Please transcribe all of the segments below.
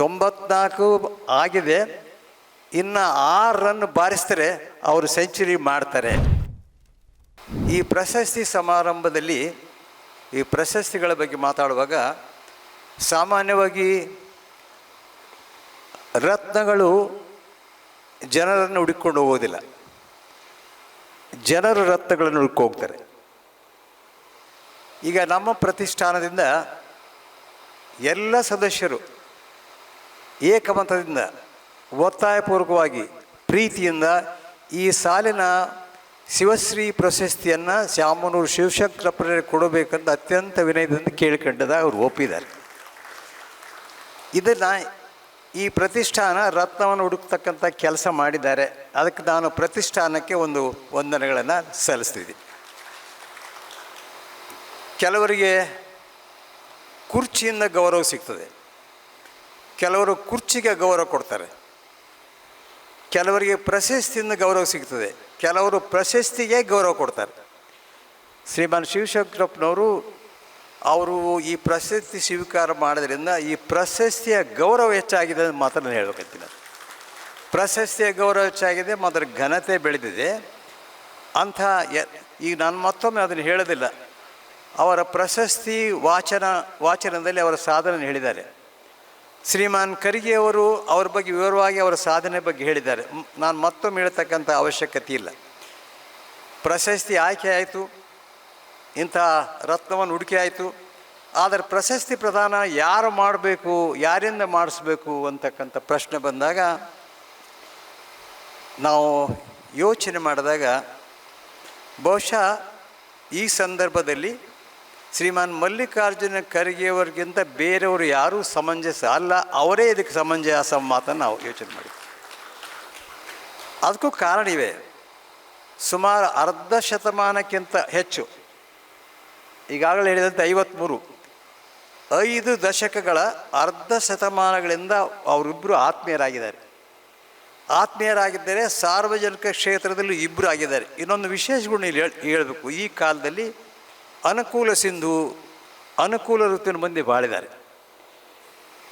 ತೊಂಬತ್ನಾಲ್ಕು ಆಗಿದೆ. ಇನ್ನು ಆರು ರನ್ ಬಾರಿಸಿದ್ರೆ ಅವರು ಸೆಂಚುರಿ ಮಾಡ್ತಾರೆ. ಈ ಪ್ರಶಸ್ತಿ ಸಮಾರಂಭದಲ್ಲಿ, ಈ ಪ್ರಶಸ್ತಿಗಳ ಬಗ್ಗೆ ಮಾತಾಡುವಾಗ ಸಾಮಾನ್ಯವಾಗಿ ರತ್ನಗಳು ಜನರನ್ನು ಹುಡುಕೊಂಡು ಹೋಗೋದಿಲ್ಲ. ಜನರು ರತ್ನಗಳನ್ನು ಹುಡುಕೋಗ್ತಾರೆ ಈಗ ನಮ್ಮ ಪ್ರತಿಷ್ಠಾನದಿಂದ ಎಲ್ಲ ಸದಸ್ಯರು ಏಕಮತದಿಂದ ಒತ್ತಾಯಪೂರ್ವಕವಾಗಿ ಪ್ರೀತಿಯಿಂದ ಈ ಸಾಲಿನ ಶಿವಶ್ರೀ ಪ್ರಶಸ್ತಿಯನ್ನು ಶಾಮನೂರು ಶಿವಶಂಕರಪ್ಪನವರಿಗೆ ಕೊಡಬೇಕಂತ ಅತ್ಯಂತ ವಿನಯದಿಂದ ಕೇಳಿಕೊಂಡದ ಅವರು ಒಪ್ಪಿದ್ದಾರೆ. ಇದನ್ನು ಈ ಪ್ರತಿಷ್ಠಾನ ರತ್ನವನ್ನು ಹುಡುಕ್ತಕ್ಕಂಥ ಕೆಲಸ ಮಾಡಿದ್ದಾರೆ. ಅದಕ್ಕೆ ನಾನು ಪ್ರತಿಷ್ಠಾನಕ್ಕೆ ಒಂದು ವಂದನೆಗಳನ್ನು ಸಲ್ಲಿಸ್ತಿದ್ದೀನಿ ಕೆಲವರಿಗೆ ಕುರ್ಚಿಯಿಂದ ಗೌರವ ಸಿಗ್ತದೆ. ಕೆಲವರು ಕುರ್ಚಿಗೆ ಗೌರವ ಕೊಡ್ತಾರೆ. ಕೆಲವರಿಗೆ ಪ್ರಶಸ್ತಿಯಿಂದ ಗೌರವ ಸಿಗ್ತದೆ. ಕೆಲವರು ಪ್ರಶಸ್ತಿಗೆ ಗೌರವ ಕೊಡ್ತಾರೆ. ಶ್ರೀಮಾನ್ ಶಿವಶಂಕರಪ್ಪನವರು ಅವರು ಈ ಪ್ರಶಸ್ತಿ ಸ್ವೀಕಾರ ಮಾಡೋದ್ರಿಂದ ಈ ಪ್ರಶಸ್ತಿಯ ಗೌರವ ಹೆಚ್ಚಾಗಿದೆ ಅಂತ ಮಾತ್ರ ನಾನು ಹೇಳಬೇಕಿಲ್ಲ. ಪ್ರಶಸ್ತಿಯ ಗೌರವ ಹೆಚ್ಚಾಗಿದೆ, ಮಾತ್ರ ಘನತೆ ಬೆಳೆದಿದೆ. ಅಂಥ ಈಗ ನಾನು ಮತ್ತೊಮ್ಮೆ ಅದನ್ನು ಹೇಳೋದಿಲ್ಲ. ಅವರ ಪ್ರಶಸ್ತಿ ವಾಚನ, ವಾಚನದಲ್ಲಿ ಅವರ ಸಾಧನೆ ಹೇಳಿದ್ದಾರೆ. ಶ್ರೀಮಾನ್ ಖರ್ಗೆ ಅವರು ಅವ್ರ ಬಗ್ಗೆ ವಿವರವಾಗಿ ಅವರ ಸಾಧನೆ ಬಗ್ಗೆ ಹೇಳಿದ್ದಾರೆ. ನಾನು ಮತ್ತೊಮ್ಮೆ ಹೇಳ್ತಕ್ಕಂಥ ಅವಶ್ಯಕತೆ ಇಲ್ಲ. ಪ್ರಶಸ್ತಿ ಆಯ್ಕೆ ಆಯಿತು. ಇಂಥ ರತ್ನವನ್ನು ಹುಡುಕಿ ಆಯಿತು. ಆದರೆ ಪ್ರಶಸ್ತಿ ಪ್ರದಾನ ಯಾರು ಮಾಡಬೇಕು, ಯಾರಿಂದ ಮಾಡಿಸ್ಬೇಕು ಅಂತಕ್ಕಂಥ ಪ್ರಶ್ನೆ ಬಂದಾಗ ನಾವು ಯೋಚನೆ ಮಾಡಿದಾಗ ಬಹುಶಃ ಈ ಸಂದರ್ಭದಲ್ಲಿ ಶ್ರೀಮಾನ್ ಮಲ್ಲಿಕಾರ್ಜುನ ಖರ್ಗೆಯವರಿಗಿಂತ ಬೇರೆಯವರು ಯಾರೂ ಸಮಂಜಸ ಅಲ್ಲ, ಅವರೇ ಇದಕ್ಕೆ ಸಮಂಜಸ ಮಾತನ್ನು ನಾವು ಯೋಚನೆ ಮಾಡಿ ಅದಕ್ಕೂ ಕಾರಣ ಇವೆ. ಸುಮಾರು ಅರ್ಧ ಶತಮಾನಕ್ಕಿಂತ ಹೆಚ್ಚು, ಈಗಾಗಲೇ ಹೇಳಿದಂತೆ ಐವತ್ತ್ಮೂರು ಐದು ದಶಕಗಳ ಅರ್ಧ ಶತಮಾನಗಳಿಂದ ಅವರಿಬ್ಬರು ಆತ್ಮೀಯರಾಗಿದ್ದಾರೆ. ಆತ್ಮೀಯರಾಗಿದ್ದರೆ ಸಾರ್ವಜನಿಕ ಕ್ಷೇತ್ರದಲ್ಲಿ ಇಬ್ಬರು ಆಗಿದ್ದಾರೆ. ಇನ್ನೊಂದು ವಿಶೇಷ ಗುಣ ಇಲ್ಲಿ ಹೇಳ್- ಹೇಳಬೇಕು. ಈ ಕಾಲದಲ್ಲಿ ಅನುಕೂಲ ಸಿಂಧು, ಅನುಕೂಲ ಋತುವಿನ ಮಂದಿ ಬಾಳಿದ್ದಾರೆ.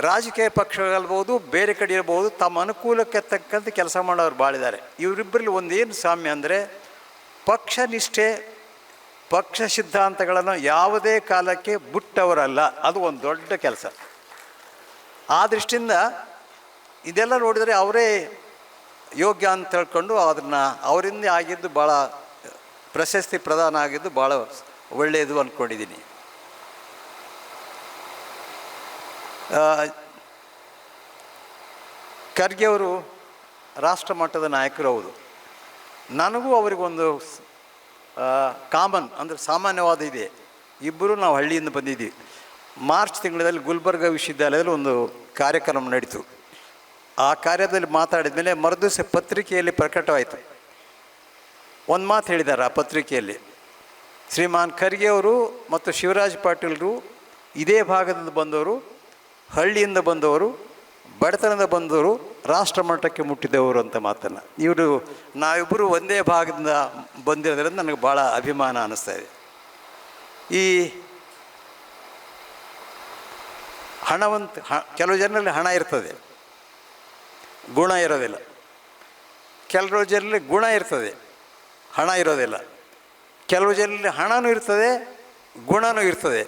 ರಾಜಕೀಯ ಪಕ್ಷಗಳಿರ್ಬೋದು ಬೇರೆ ಕಡೆ ಇರ್ಬೋದು, ತಮ್ಮ ಅನುಕೂಲಕ್ಕೆ ತಕ್ಕಂತೆ ಕೆಲಸ ಮಾಡೋರು ಬಾಳಿದ್ದಾರೆ. ಇವರಿಬ್ಬರಲ್ಲಿ ಒಂದೇನು ಸಾಮ್ಯ ಅಂದರೆ, ಪಕ್ಷ ನಿಷ್ಠೆ, ಪಕ್ಷ ಸಿದ್ಧಾಂತಗಳನ್ನು ಯಾವುದೇ ಕಾಲಕ್ಕೆ ಬಿಟ್ಟವರಲ್ಲ. ಅದು ಒಂದು ದೊಡ್ಡ ಕೆಲಸ. ಆ ದೃಷ್ಟಿಯಿಂದ ಇದೆಲ್ಲ ನೋಡಿದರೆ ಅವರೇ ಯೋಗ್ಯ ಅಂತ ತಿಳ್ಕೊಂಡು ಅದನ್ನು ಅವರಿಂದ ಆಗಿದ್ದು ಭಾಳ ಪ್ರಶಸ್ತಿ ಪ್ರದಾನ ಆಗಿದ್ದು ಭಾಳ ಒಳ್ಳೆಯದು ಅಂದ್ಕೊಂಡಿದ್ದೀನಿ ಖರ್ಗೆ ಅವರು ರಾಷ್ಟ್ರ ಮಟ್ಟದ ನಾಯಕರು ಹೌದು. ನನಗೂ ಅವರಿಗೊಂದು ಕಾಮನ್ ಅಂದರೆ ಸಾಮಾನ್ಯವಾದ ಇದೆ. ಇಬ್ಬರು ನಾವು ಹಳ್ಳಿಯಿಂದ ಬಂದಿದ್ದೀವಿ. ಮಾರ್ಚ್ ತಿಂಗಳಲ್ಲಿ ಗುಲ್ಬರ್ಗ ವಿಶ್ವವಿದ್ಯಾಲಯದಲ್ಲಿ ಒಂದು ಕಾರ್ಯಕ್ರಮ ನಡೀತು. ಆ ಕಾರ್ಯದಲ್ಲಿ ಮಾತಾಡಿದ ಮೇಲೆ ಮರುದಿವಸ ಪತ್ರಿಕೆಯಲ್ಲಿ ಪ್ರಕಟವಾಯಿತು. ಒಂದು ಮಾತು ಹೇಳಿದ್ದಾರೆ ಆ ಪತ್ರಿಕೆಯಲ್ಲಿ. ಶ್ರೀಮಾನ್ ಖರ್ಗೆ ಅವರು ಮತ್ತು ಶಿವರಾಜ್ ಪಾಟೀಲರು ಇದೇ ಭಾಗದಿಂದ ಬಂದವರು, ಹಳ್ಳಿಯಿಂದ ಬಂದವರು ಬಡತನದ ಬಂದವರು, ರಾಷ್ಟ್ರ ಮಟ್ಟಕ್ಕೆ ಮುಟ್ಟಿದವರು ಅಂತ ಮಾತನ್ನು. ಇವರು ನಾವಿಬ್ಬರು ಒಂದೇ ಭಾಗದಿಂದ ಬಂದಿರೋದ್ರಿಂದ ನನಗೆ ಭಾಳ ಅಭಿಮಾನ ಅನ್ನಿಸ್ತಾ ಇದೆ. ಈ ಹಣವಂತ ಕೆಲವು ಜನರಲ್ಲಿ ಹಣ ಇರ್ತದೆ, ಗುಣ ಇರೋದಿಲ್ಲ. ಕೆಲವು ಜನರಲ್ಲಿ ಗುಣ ಇರ್ತದೆ, ಹಣ ಇರೋದಿಲ್ಲ. ಕೆಲವು ಜನರಲ್ಲಿ ಹಣನೂ ಇರ್ತದೆ, ಗುಣನೂ ಇರ್ತದೆ.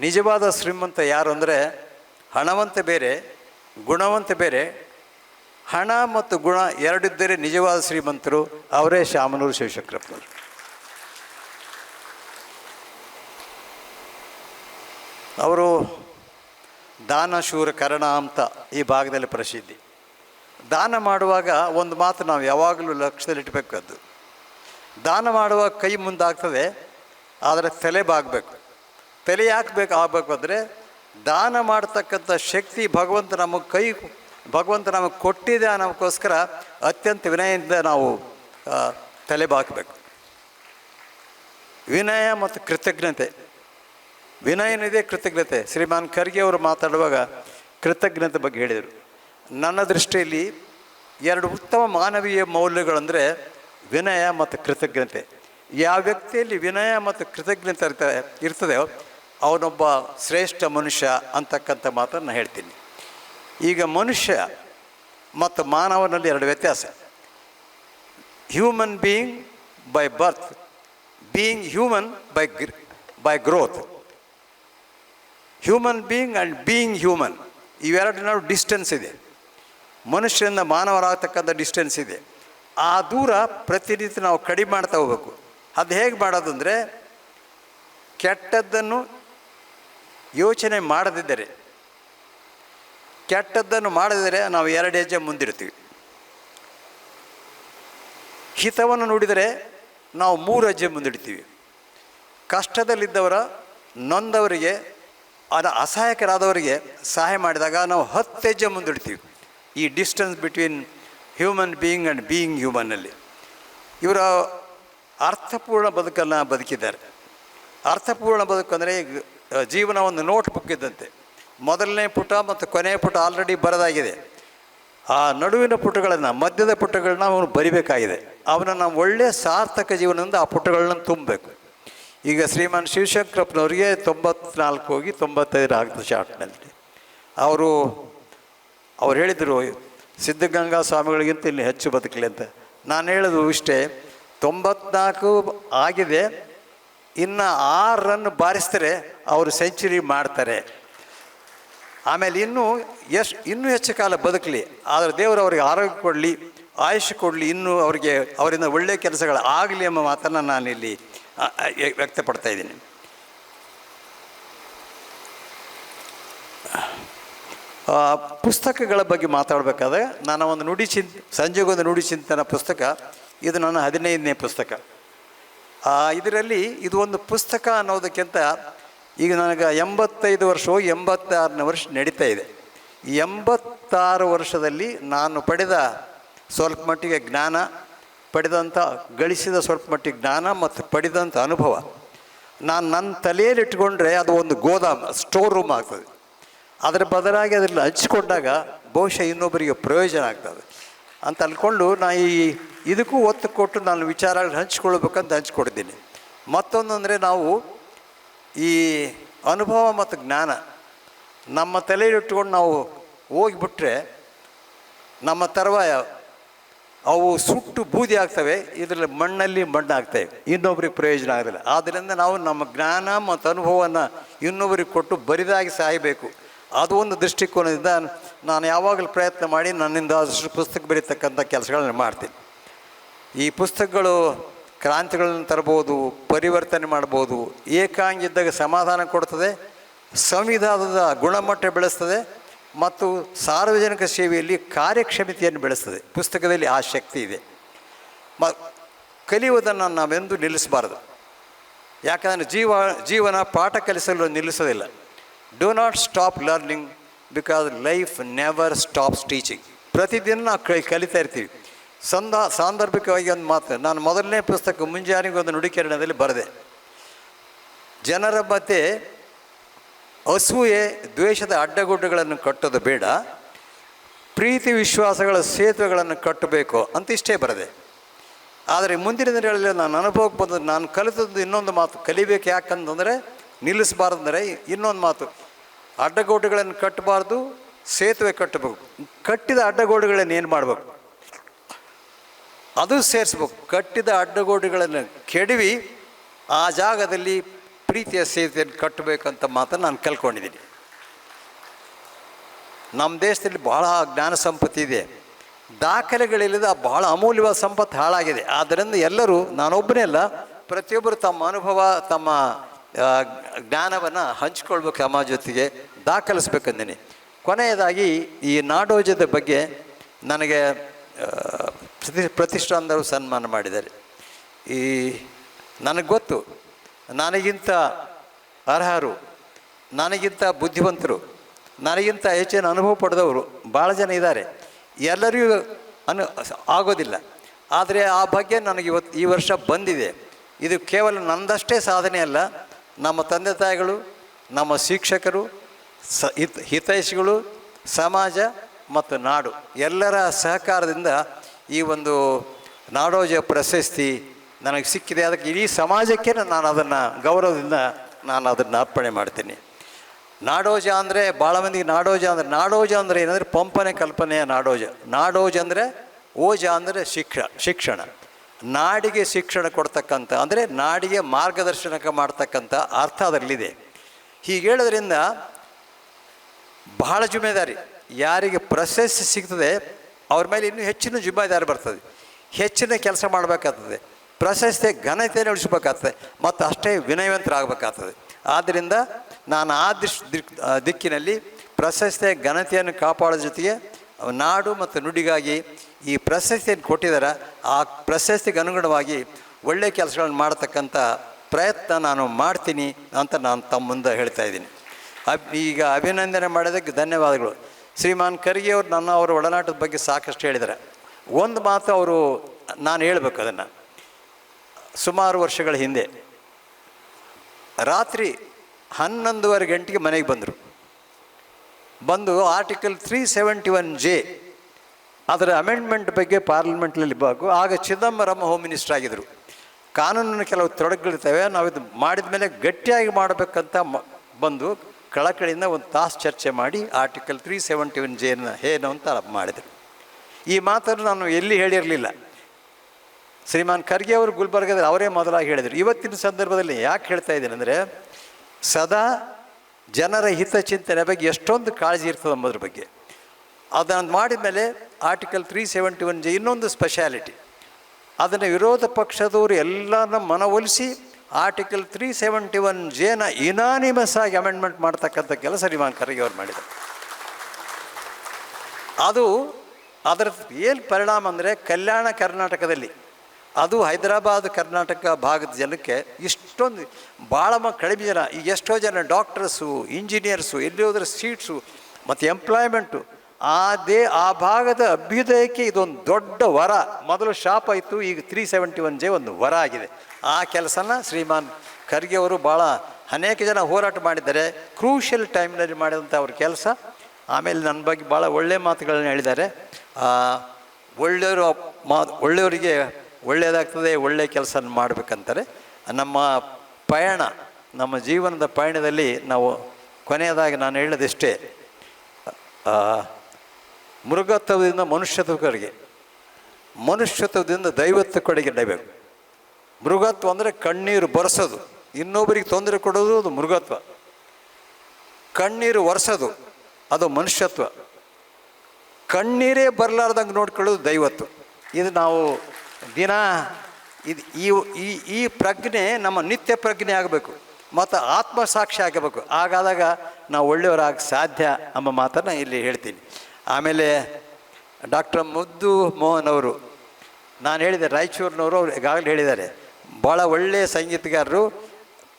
ನಿಜವಾದ ಶ್ರೀಮಂತ ಯಾರು ಅಂದರೆ ಹಣವಂತ ಬೇರೆ, ಗುಣವಂತ ಬೇರೆ. ಹಣ ಮತ್ತು ಗುಣ ಎರಡಿದ್ದರೆ ನಿಜವಾದ ಶ್ರೀಮಂತರು ಅವರೇ ಶಾಮನೂರು ಶಿವಶಂಕರಪ್ಪನವರು. ಅವರು ದಾನಶೂರ ಕರಣ ಅಂತ ಈ ಭಾಗದಲ್ಲಿ ಪ್ರಸಿದ್ಧಿ. ದಾನ ಮಾಡುವಾಗ ಒಂದು ಮಾತು ನಾವು ಯಾವಾಗಲೂ ಲಕ್ಷ್ಯದಲ್ಲಿಟ್ಬೇಕದ್ದು ದಾನ ಮಾಡುವ ಕೈ ಮುಂದಾಗ್ತದೆ, ಆದರೆ ತಲೆ ಬಾಗಬೇಕು. ತಲೆ ಯಾಕೆ ಬೇಕು ಆಗಬೇಕು ಅಂದರೆ, ದಾನ ಮಾಡ್ತಕ್ಕಂಥ ಶಕ್ತಿ ಭಗವಂತ ನಮಗೆ ಕೈ, ಭಗವಂತ ನಮಗೆ ಕೊಟ್ಟಿದೆ ಅನ್ನೋಕ್ಕೋಸ್ಕರ ಅತ್ಯಂತ ವಿನಯದಿಂದ ನಾವು ತಲೆ ಬಾಕಬೇಕು ವಿನಯ ಮತ್ತು ಕೃತಜ್ಞತೆ. ವಿನಯನಿದೆ, ಕೃತಜ್ಞತೆ. ಶ್ರೀಮಾನ್ ಖರ್ಗೆ ಅವರು ಮಾತಾಡುವಾಗ ಕೃತಜ್ಞತೆ ಬಗ್ಗೆ ಹೇಳಿದರು. ನನ್ನ ದೃಷ್ಟಿಯಲ್ಲಿ ಎರಡು ಉತ್ತಮ ಮಾನವೀಯ ಮೌಲ್ಯಗಳಂದರೆ ವಿನಯ ಮತ್ತು ಕೃತಜ್ಞತೆ. ಯಾವ ವ್ಯಕ್ತಿಯಲ್ಲಿ ವಿನಯ ಮತ್ತು ಕೃತಜ್ಞತೆ ಇರ್ತಾರೆ ಇರ್ತದೆಯೋ ಅವನೊಬ್ಬ ಶ್ರೇಷ್ಠ ಮನುಷ್ಯ ಅಂತಕ್ಕಂಥ ಮಾತನ್ನು ಹೇಳ್ತೀನಿ. ಈಗ ಮನುಷ್ಯ ಮತ್ತು ಮಾನವನಲ್ಲಿ ಎರಡು ವ್ಯತ್ಯಾಸ. Human being by birth being human by by growth human being and being human ಇವೆರಡು ನಾವು ಡಿಸ್ಟೆನ್ಸ್ ಇದೆ. ಮನುಷ್ಯರಿಂದ ಮಾನವರಾಗತಕ್ಕಂಥ ಡಿಸ್ಟೆನ್ಸ್ ಇದೆ. ಆ ದೂರ ಪ್ರತಿನಿತ್ಯ ನಾವು ಕಡಿಮೆ ಮಾಡ್ತಾ ಹೋಗ್ಬೇಕು. ಅದು ಹೇಗೆ ಮಾಡೋದು ಅಂದರೆ, ಕೆಟ್ಟದ್ದನ್ನು ಯೋಚನೆ ಮಾಡದಿದ್ದರೆ, ಕೆಟ್ಟದ್ದನ್ನು ಮಾಡದಿದ್ದರೆ ನಾವು ಎರಡು ಹೆಜ್ಜೆ ಮುಂದಿರ್ತೀವಿ. ಹಿತವನ್ನು ನೋಡಿದರೆ ನಾವು ಮೂರು ಹೆಜ್ಜೆ ಮುಂದಿಡ್ತೀವಿ. ಕಷ್ಟದಲ್ಲಿದ್ದವರ ನೊಂದವರಿಗೆ, ಅದ ಅಸಹಾಯಕರಾದವರಿಗೆ ಸಹಾಯ ಮಾಡಿದಾಗ ನಾವು ಹತ್ತು ಹೆಜ್ಜೆ ಮುಂದಿಡ್ತೀವಿ. ಈ distance between human being and being ಹ್ಯೂಮನ್ನಲ್ಲಿ ಇವರ ಅರ್ಥಪೂರ್ಣ ಬದುಕನ್ನು ಬದುಕಿದ್ದಾರೆ. ಅರ್ಥಪೂರ್ಣ ಬದುಕು ಅಂದರೆ ಜೀವನ ಒಂದು ನೋಟ್ ಬುಕ್ ಇದ್ದಂತೆ. ಮೊದಲನೇ ಪುಟ ಮತ್ತು ಕೊನೆಯ ಪುಟ ಆಲ್ರೆಡಿ ಬರೆದಾಗಿದೆ. ಆ ನಡುವಿನ ಪುಟಗಳನ್ನು, ಮಧ್ಯದ ಪುಟಗಳನ್ನ ಅವನು ಬರಿಬೇಕಾಗಿದೆ. ಅವನನ್ನು ಒಳ್ಳೆಯ ಸಾರ್ಥಕ ಜೀವನದಿಂದ ಆ ಪುಟಗಳನ್ನ ತುಂಬಬೇಕು. ಈಗ ಶ್ರೀಮಾನ್ ಶಿವಶಂಕರಪ್ಪನವರಿಗೆ ತೊಂಬತ್ನಾಲ್ಕು ಹೋಗಿ ತೊಂಬತ್ತೈದು ಆಗ್ತದೆ ಶಾರ್ಟ್ನಲ್ಲಿ. ಅವರು, ಅವ್ರು ಹೇಳಿದರು ಸಿದ್ಧಗಂಗಾ ಸ್ವಾಮಿಗಳಿಗಿಂತ ಇಲ್ಲಿ ಹೆಚ್ಚು ಬದುಕಲಿ ಅಂತ. ನಾನು ಹೇಳೋದು ಇಷ್ಟೇ ತೊಂಬತ್ನಾಲ್ಕು ಆಗಿದೆ ಇನ್ನು ಆರು ರನ್ ಬಾರಿಸಿದ್ರೆ ಅವರು ಸೆಂಚುರಿ ಮಾಡ್ತಾರೆ. ಆಮೇಲೆ ಇನ್ನೂ ಎಷ್ಟು ಇನ್ನೂ ಹೆಚ್ಚು ಕಾಲ ಬದುಕಲಿ ಆದರೆ ದೇವರು ಅವರಿಗೆ ಆರೋಗ್ಯ ಕೊಡಲಿ ಆಯುಷ್ ಕೊಡಲಿ ಇನ್ನೂ ಅವರಿಗೆ ಅವರಿಂದ ಒಳ್ಳೆಯ ಕೆಲಸಗಳು ಆಗಲಿ ಎಂಬ ಮಾತನ್ನು ನಾನು ಇಲ್ಲಿ ಆ, ಆ, ವ್ಯಕ್ತಪಡ್ತಾ ಇದ್ದೀನಿ. ಪುಸ್ತಕಗಳ ಬಗ್ಗೆ ಮಾತಾಡಬೇಕಾದ್ರೆ ನಾನು ಒಂದು ನುಡಿ ಚಿಂತ ಸಂಜೆಗೊಂದು ನುಡಿ ಚಿಂತನ ಪುಸ್ತಕ, ಇದು ನನ್ನ ಹದಿನೈದನೇ ಪುಸ್ತಕ. ಇದರಲ್ಲಿ ಇದು ಒಂದು ಪುಸ್ತಕ ಅನ್ನೋದಕ್ಕಿಂತ ಈಗ ನನಗೆ ಎಂಬತ್ತೈದು ವರ್ಷವು ಎಂಬತ್ತಾರನೇ ವರ್ಷ ನಡೀತಾ ಇದೆ. ಎಂಬತ್ತಾರು ವರ್ಷದಲ್ಲಿ ನಾನು ಪಡೆದ ಸ್ವಲ್ಪ ಮಟ್ಟಿಗೆ ಜ್ಞಾನ, ಪಡೆದಂಥ, ಗಳಿಸಿದ ಸ್ವಲ್ಪ ಮಟ್ಟಿಗೆ ಜ್ಞಾನ ಮತ್ತು ಪಡೆದಂಥ ಅನುಭವ. ನಾನು ನನ್ನ ತಲೆಯಲ್ಲಿ ಇಟ್ಕೊಂಡ್ರೆ ಅದು ಒಂದು ಗೋದಾಮ್, ಸ್ಟೋರ್ ರೂಮ್ ಆಗ್ತದೆ. ಅದರ ಬದಲಾಗಿ ಅದರಲ್ಲಿ ಹಂಚಿಕೊಂಡಾಗ ಬಹುಶಃ ಇನ್ನೊಬ್ಬರಿಗೆ ಪ್ರಯೋಜನ ಆಗ್ತದೆ. ಅಂತ ಅಂದ್ಕೊಂಡು ನಾ ಈ ಇದಕ್ಕೂ ಒತ್ತು ಕೊಟ್ಟು ನಾನು ವಿಚಾರಗಳು ಹಂಚ್ಕೊಳ್ಬೇಕಂತ ಹಂಚ್ಕೊಡ್ತೀನಿ. ಮತ್ತೊಂದು ಅಂದರೆ ನಾವು ಈ ಅನುಭವ ಮತ್ತು ಜ್ಞಾನ ನಮ್ಮ ತಲೆಯಲ್ಲಿ ಇಟ್ಕೊಂಡು ನಾವು ಹೋಗಿಬಿಟ್ರೆ ನಮ್ಮ ತರುವಾಯ ಅವು ಸುಟ್ಟು ಬೂದಿ ಆಗ್ತವೆ, ಇದರಲ್ಲಿ ಮಣ್ಣಲ್ಲಿ ಮಣ್ಣಾಗ್ತವೆ. ಇನ್ನೊಬ್ರಿಗೆ ಪ್ರಯೋಜನ ಆಗಲಿಲ್ಲ ಆದ್ದರಿಂದ ನಾವು ನಮ್ಮ ಜ್ಞಾನ ಮತ್ತು ಅನುಭವವನ್ನು ಇನ್ನೊಬ್ಬರಿಗೆ ಕೊಟ್ಟು ಬರಿದಾಗಿ ಸಾಯಬೇಕು. ಅದು ಒಂದು ದೃಷ್ಟಿಕೋನದಿಂದ ನಾನು ಯಾವಾಗಲೂ ಪ್ರಯತ್ನ ಮಾಡಿ ನನ್ನಿಂದ ಆದಷ್ಟು ಪುಸ್ತಕ ಬರೀತಕ್ಕಂಥ ಕೆಲಸಗಳನ್ನ ಮಾಡ್ತೀನಿ. ಈ ಪುಸ್ತಕಗಳು ಕ್ರಾಂತಿಗಳನ್ನು ತರ್ಬೋದು ಪರಿವರ್ತನೆ ಮಾಡ್ಬೋದು, ಏಕಾಂಗಿ ಇದ್ದಾಗ ಸಮಾಧಾನ ಕೊಡ್ತದೆ, ಸಂವಿಧಾನದ ಗುಣಮಟ್ಟ ಬೆಳೆಸ್ತದೆ, ಮತ್ತು ಸಾರ್ವಜನಿಕ ಸೇವೆಯಲ್ಲಿ ಕಾರ್ಯಕ್ಷಮತೆಯನ್ನು ಬೆಳೆಸ್ತದೆ. ಪುಸ್ತಕದಲ್ಲಿ ಆ ಶಕ್ತಿ ಇದೆ. ಮ, ಕಲಿಯುವುದನ್ನು ನಾವೆಂದೂ ನಿಲ್ಲಿಸಬಾರ್ದು. ಯಾಕಂದರೆ ಜೀವ, ಜೀವನ ಪಾಠ ಕಲಿಸಲು ನಿಲ್ಲಿಸೋದಿಲ್ಲ. Do not stop learning because life never stops teaching ಪ್ರತಿದಿನ ನಾವು ಕೈ ಕಲಿತಾ ಇರ್ತೀವಿ. ಸಂದ, ಸಾಂದರ್ಭಿಕವಾಗಿ ಒಂದು ಮಾತು. ನಾನು ಮೊದಲನೇ ಪುಸ್ತಕ ಮುಂಜಾನೆಗೆ ಒಂದು ನುಡಿಕರಣದಲ್ಲಿ ಬರೆದೆ. ಜನರ ಮಧ್ಯೆ ಅಸೂಯೆ, ದ್ವೇಷದ ಅಡ್ಡಗುಡ್ಡಗಳನ್ನು ಕಟ್ಟೋದು ಬೇಡ. ಪ್ರೀತಿ ವಿಶ್ವಾಸಗಳ ಸೇತುವೆಗಳನ್ನು ಕಟ್ಟಬೇಕು ಅಂತಿಷ್ಟೇ ಬರದೆ. ಆದರೆ ಮುಂದಿನ ದಿನಗಳಲ್ಲಿ ನಾನು ಅನುಭವಕ್ಕೆ ಬಂದದ್ದು, ನಾನು ಕಲಿತದ್ದು ಇನ್ನೊಂದು ಮಾತು. ಕಲಿಬೇಕು ಯಾಕಂತಂದರೆ ನಿಲ್ಲಿಸಬಾರ್ದಂದರೆ ಇನ್ನೊಂದು ಮಾತು. ಅಡ್ಡಗೋಡೆಗಳನ್ನು ಕಟ್ಟಬಾರ್ದು, ಸೇತುವೆ ಕಟ್ಟಬೇಕು. ಕಟ್ಟಿದ ಅಡ್ಡಗೋಡೆಗಳನ್ನು ಏನು ಮಾಡಬೇಕು? ಅದು ಸೇರಿಸ್ಬೇಕು. ಕಟ್ಟಿದ ಅಡ್ಡಗೋಡೆಗಳನ್ನು ಕೆಡವಿ ಆ ಜಾಗದಲ್ಲಿ ಪ್ರೀತಿಯ ಸೇತುವೆಯನ್ನು ಕಟ್ಟಬೇಕಂತ ಮಾತನ್ನು ನಾನು ಕಲ್ಕೊಂಡಿದ್ದೀನಿ ನಮ್ಮ ದೇಶದಲ್ಲಿ ಬಹಳ ಜ್ಞಾನ ಸಂಪತ್ತಿ ಇದೆ. ದಾಖಲೆಗಳಿಲ್ಲದ ಬಹಳ ಅಮೂಲ್ಯವಾದ ಸಂಪತ್ತು ಹಾಳಾಗಿದೆ. ಆದ್ದರಿಂದ ಎಲ್ಲರೂ, ನಾನೊಬ್ಬನೇ ಅಲ್ಲ, ಪ್ರತಿಯೊಬ್ಬರು ತಮ್ಮ ಅನುಭವ, ತಮ್ಮ ಜ್ಞಾನವನ್ನು ಹಂಚ್ಕೊಳ್ಬೇಕು ಸಮಾಜ ಜೊತೆಗೆ, ದಾಖಲಿಸ್ಬೇಕಂದಿನಿ. ಕೊನೆಯದಾಗಿ ಈ ನಾಡೋಜದ ಬಗ್ಗೆ ನನಗೆ ಪ್ರತಿ, ಪ್ರತಿಷ್ಠಾನದವರು ಸನ್ಮಾನ ಮಾಡಿದ್ದಾರೆ. ಈ, ನನಗೆ ಗೊತ್ತು, ನನಗಿಂತ ಅರ್ಹರು, ನನಗಿಂತ ಬುದ್ಧಿವಂತರು, ನನಗಿಂತ ಹೆಚ್ಚಿನ ಅನುಭವ ಪಡೆದವರು ಭಾಳ ಜನ ಇದ್ದಾರೆ. ಎಲ್ಲರಿಗೂ ಅನು, ಆಗೋದಿಲ್ಲ. ಆದರೆ ಆ ಬಗ್ಗೆ ನನಗೆ ಇವತ್ತು ಈ ವರ್ಷ ಬಂದಿದೆ. ಇದು ಕೇವಲ ನಂದಷ್ಟೇ ಸಾಧನೆ ಅಲ್ಲ ನಮ್ಮ ತಂದೆ ತಾಯಿಗಳು, ನಮ್ಮ ಶಿಕ್ಷಕರು, ಸ ಹಿತ, ಹಿತೈಷಿಗಳು, ಸಮಾಜ ಮತ್ತು ನಾಡು ಎಲ್ಲರ ಸಹಕಾರದಿಂದ ಈ ಒಂದು ನಾಡೋಜ ಪ್ರಶಸ್ತಿ ನನಗೆ ಸಿಕ್ಕಿದೆ. ಅದಕ್ಕೆ ಇಡೀ ಸಮಾಜಕ್ಕೆ ನಾನು ಅದನ್ನು ಗೌರವದಿಂದ ನಾನು ಅದನ್ನು ಅರ್ಪಣೆ ಮಾಡ್ತೀನಿ. ನಾಡೋಜ ಅಂದರೆ ಭಾಳ ಮಂದಿಗೆ ನಾಡೋಜ ಅಂದರೆ ನಾಡೋಜ ಅಂದರೆ ಏನಂದರೆ ಪಂಪನೆ ಕಲ್ಪನೆಯ ನಾಡೋಜ. ನಾಡೋಜ ಅಂದರೆ ಓಜ ಅಂದರೆ ಶಿಕ್ಷ, ಶಿಕ್ಷಣ. ನಾಡಿಗೆ ಶಿಕ್ಷಣ ಕೊಡ್ತಕ್ಕಂಥ, ಅಂದರೆ ನಾಡಿಗೆ ಮಾರ್ಗದರ್ಶನ ಮಾಡ್ತಕ್ಕಂಥ ಅರ್ಥ ಅದರಲ್ಲಿದೆ. ಹೀಗೆ ಹೇಳೋದ್ರಿಂದ ಬಹಳ ಜುಮ್ಮೆದಾರಿ ಯಾರಿಗೆ ಪ್ರಶಸ್ತಿ ಸಿಗ್ತದೆ, ಅವ್ರ ಮೇಲೆ ಇನ್ನೂ ಹೆಚ್ಚಿನ ಜುಮ್ಮೆದಾರಿ ಬರ್ತದೆ. ಹೆಚ್ಚಿನ ಕೆಲಸ ಮಾಡಬೇಕಾಗ್ತದೆ. ಪ್ರಶಸ್ತಿ ಘನತೆಯನ್ನು ಉಳಿಸ್ಬೇಕಾಗ್ತದೆ. ಮತ್ತು ಅಷ್ಟೇ ವಿನಯವಂತರಾಗಬೇಕಾಗ್ತದೆ. ಆದ್ದರಿಂದ ನಾನು ಆ ದಿಶ್ ದಿಕ್ಕಿನಲ್ಲಿ ಪ್ರಶಸ್ತಿಯ ಘನತೆಯನ್ನು ಕಾಪಾಡೋ ಜೊತೆಗೆ ನಾಡು ಮತ್ತು ನುಡಿಗಾಗಿ ಈ ಪ್ರಶಸ್ತಿಯನ್ನು ಕೊಟ್ಟಿದ್ದಾರೆ ಆ ಪ್ರಶಸ್ತಿಗೆ ಅನುಗುಣವಾಗಿ ಒಳ್ಳೆಯ ಕೆಲಸಗಳನ್ನು ಮಾಡತಕ್ಕಂಥ ಪ್ರಯತ್ನ ನಾನು ಮಾಡ್ತೀನಿ ಅಂತ ನಾನು ತಮ್ಮ ಮುಂದೆ ಹೇಳ್ತಾ ಇದ್ದೀನಿ. ಅಬ್, ಈಗ ಅಭಿನಂದನೆ ಮಾಡೋದಕ್ಕೆ ಧನ್ಯವಾದಗಳು. ಶ್ರೀಮಾನ್ ಖರ್ಗೆ ಅವರು ನನ್ನ ಅವರ ಒಡನಾಟದ ಬಗ್ಗೆ ಸಾಕಷ್ಟು ಹೇಳಿದ್ದಾರೆ ಒಂದು ಮಾತು ಅವರು, ನಾನು ಹೇಳಬೇಕು ಅದನ್ನು. ಸುಮಾರು ವರ್ಷಗಳ ಹಿಂದೆ ರಾತ್ರಿ ಹನ್ನೊಂದುವರೆ ಗಂಟೆಗೆ ಮನೆಗೆ ಬಂದರು. ಬಂದು article three seventy one J ಅದರ ಅಮೆಂಡ್ಮೆಂಟ್ ಬಗ್ಗೆ ಪಾರ್ಲಿಮೆಂಟ್ನಲ್ಲಿ ಬಾಗು ಆಗ ಚಿದಂಬರಂ ಹೋಮ್ ಮಿನಿಸ್ಟರ್ ಆಗಿದ್ದರು ಕಾನೂನಿನ ಕೆಲವು ತೊಡಗುಗಳಿರ್ತವೆ ನಾವು ಇದು ಮಾಡಿದ ಮೇಲೆ ಗಟ್ಟಿಯಾಗಿ ಮಾಡಬೇಕಂತ ಬಂದು ಕಳಕಳಿಯಿಂದ ಒಂದು ತಾಸು ಚರ್ಚೆ ಮಾಡಿ ಆರ್ಟಿಕಲ್ ತ್ರೀ ಸೆವೆಂಟಿ ಒನ್ ಜೇನ ಏನು ಅಂತ ಮಾಡಿದರು. ಈ ಮಾತನ್ನು ನಾನು ಎಲ್ಲಿ ಹೇಳಿರಲಿಲ್ಲ. ಶ್ರೀಮಾನ್ ಖರ್ಗೆ ಅವರು ಗುಲ್ಬರ್ಗದಲ್ಲಿ ಅವರೇ ಮೊದಲಾಗಿ ಹೇಳಿದರು. ಇವತ್ತಿನ ಸಂದರ್ಭದಲ್ಲಿ ಯಾಕೆ ಹೇಳ್ತಾ ಇದ್ದೀನಿ ಅಂದರೆ, ಸದಾ ಜನರ ಹಿತಚಿಂತನೆ ಬಗ್ಗೆ ಎಷ್ಟೊಂದು ಕಾಳಜಿ ಇರ್ತದೆ ಅಂಬೋದ್ರ ಬಗ್ಗೆ. ಅದನ್ನು ಮಾಡಿದ ಮೇಲೆ article three seventy one J ಇನ್ನೊಂದು ಸ್ಪೆಷಾಲಿಟಿ ಅದನ್ನು ವಿರೋಧ ಪಕ್ಷದವರು ಎಲ್ಲರನ್ನ ಮನವೊಲಿಸಿ ಆರ್ಟಿಕಲ್ ತ್ರೀ ಸೆವೆಂಟಿ ಒನ್ ಜೇನ ಇನಾನಿಮಸ್ ಆಗಿ ಅಮೆಂಡ್ಮೆಂಟ್ ಮಾಡ್ತಕ್ಕಂಥ ಕೆಲಸ ಶ್ರೀಮಾನ್ ಖರ್ಗೆ ಅವರು ಮಾಡಿದರು. ಅದು ಅದರ ಏನು ಪರಿಣಾಮ ಅಂದರೆ ಕಲ್ಯಾಣ ಕರ್ನಾಟಕದಲ್ಲಿ, ಅದು ಹೈದರಾಬಾದ್ ಕರ್ನಾಟಕ ಭಾಗದ ಜನಕ್ಕೆ ಇಷ್ಟೊಂದು ಭಾಳ ಮ ಕಡಿಮೆ ಜನ ಈಗ ಎಷ್ಟೋ ಜನ ಡಾಕ್ಟರ್ಸು ಇಂಜಿನಿಯರ್ಸು ಎಲ್ಲಿ ಹೋದ್ರೆ ಸೀಟ್ಸು ಮತ್ತು ಎಂಪ್ಲಾಯ್ಮೆಂಟು ಆ ದೇ, ಆ ಭಾಗದ ಅಭ್ಯುದಯಕ್ಕೆ ಇದೊಂದು ದೊಡ್ಡ ವರ. ಮೊದಲು ಶಾಪ್ ಆಯಿತು ಈಗ ತ್ರೀ ಸೆವೆಂಟಿ ಒನ್ ಜೆ ಒಂದು ವರ ಆಗಿದೆ. ಆ ಕೆಲಸನ ಶ್ರೀಮಾನ್ ಖರ್ಗೆ ಅವರು ಭಾಳ ಅನೇಕ ಜನ ಹೋರಾಟ ಮಾಡಿದ್ದಾರೆ. ಕ್ರೂಷಿಯಲ್ ಟೈಮ್ನಲ್ಲಿ ಮಾಡಿದಂಥ ಅವ್ರ ಕೆಲಸ. ಆಮೇಲೆ ನನ್ನ ಬಗ್ಗೆ ಭಾಳ ಒಳ್ಳೆಯ ಮಾತುಗಳನ್ನ ಹೇಳಿದ್ದಾರೆ. ಒಳ್ಳೆಯವರು, ಮಾ, ಒಳ್ಳೆಯವರಿಗೆ ಒಳ್ಳೆಯದಾಗ್ತದೆ ಒಳ್ಳೆಯ ಕೆಲಸ ಮಾಡಬೇಕಂತಾರೆ. ನಮ್ಮ ಪಯಣ, ನಮ್ಮ ಜೀವನದ ಪಯಣದಲ್ಲಿ ನಾವು ಕೊನೆಯದಾಗಿ ನಾನು ಹೇಳೋದಿಷ್ಟೇ. ಆ, ಮನುಷ್ಯತ್ವ ಕಡೆಗೆ ಮನುಷ್ಯತ್ವದಿಂದ ದೈವತ್ವ ಕಡೆಗೆ ನಡೆಯಬೇಕು. ಮೃಗತ್ವ ಅಂದರೆ ಕಣ್ಣೀರು ಬರೆಸೋದು. ಇನ್ನೊಬ್ಬರಿಗೆ ತೊಂದರೆ ಕೊಡೋದು ಅದು ಮೃಗತ್ವ. ಕಣ್ಣೀರು ಒರೆಸೋದು ಅದು ಮನುಷ್ಯತ್ವ. ಕಣ್ಣೀರೇ ಬರಲಾರ್ದಂಗೆ ನೋಡ್ಕೊಳ್ಳೋದು ದೈವತ್ವ. ಇದು ನಾವು ದಿನ ಇದು ಈ ಈ ಈ ಪ್ರಜ್ಞೆ ನಮ್ಮ ನಿತ್ಯ ಪ್ರಜ್ಞೆ ಆಗಬೇಕು. ಮತ್ತು ಆತ್ಮಸಾಕ್ಷಿ ಆಗಬೇಕು. ಹಾಗಾದಾಗ ನಾವು ಒಳ್ಳೆಯವರಾಗ ಸಾಧ್ಯ ಎಂಬ ಮಾತನ್ನು ಇಲ್ಲಿ ಹೇಳ್ತೀನಿ. ಆಮೇಲೆ ಡಾಕ್ಟರ್ ಮುದ್ದು ಮೋಹನ್ ಅವರು, ನಾನು ಹೇಳಿದೆ ರಾಯಚೂರಿನವರು ಅವ್ರು ಈಗಾಗಲೇ ಹೇಳಿದ್ದಾರೆ. ಭಾಳ ಒಳ್ಳೆಯ ಸಂಗೀತಗಾರರು.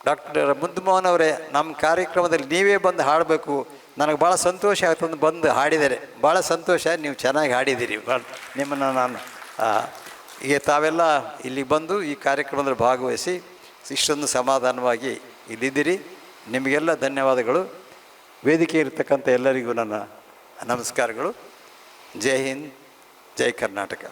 ಡಾಕ್ಟರ್ ಮುದ್ದು ಮೋಹನ್ ಅವರೇ, ನಮ್ಮ ಕಾರ್ಯಕ್ರಮದಲ್ಲಿ ನೀವೇ ಬಂದು ಹಾಡಬೇಕು. ನನಗೆ ಭಾಳ ಸಂತೋಷ ಆಗ್ತದೆ ಬಂದು ಹಾಡಿದ್ದಾರೆ. ಭಾಳ ಸಂತೋಷ, ನೀವು ಚೆನ್ನಾಗಿ ಹಾಡಿದ್ದೀರಿ. ಭಾಳ ನಿಮ್ಮನ್ನು ನಾನು ಈಗ ತಾವೆಲ್ಲ ಇಲ್ಲಿಗೆ ಬಂದು ಈ ಕಾರ್ಯಕ್ರಮದಲ್ಲಿ ಭಾಗವಹಿಸಿ ಇಷ್ಟೊಂದು ಸಮಾಧಾನವಾಗಿ ಇಲ್ಲಿದ್ದೀರಿ. ನಿಮಗೆಲ್ಲ ಧನ್ಯವಾದಗಳು. ವೇದಿಕೆ ಇರತಕ್ಕಂಥ ಎಲ್ಲರಿಗೂ ನನ್ನ ನಮಸ್ಕಾರಗಳು. ಜೈ ಹಿಂದ್ ಜೈ ಕರ್ನಾಟಕ.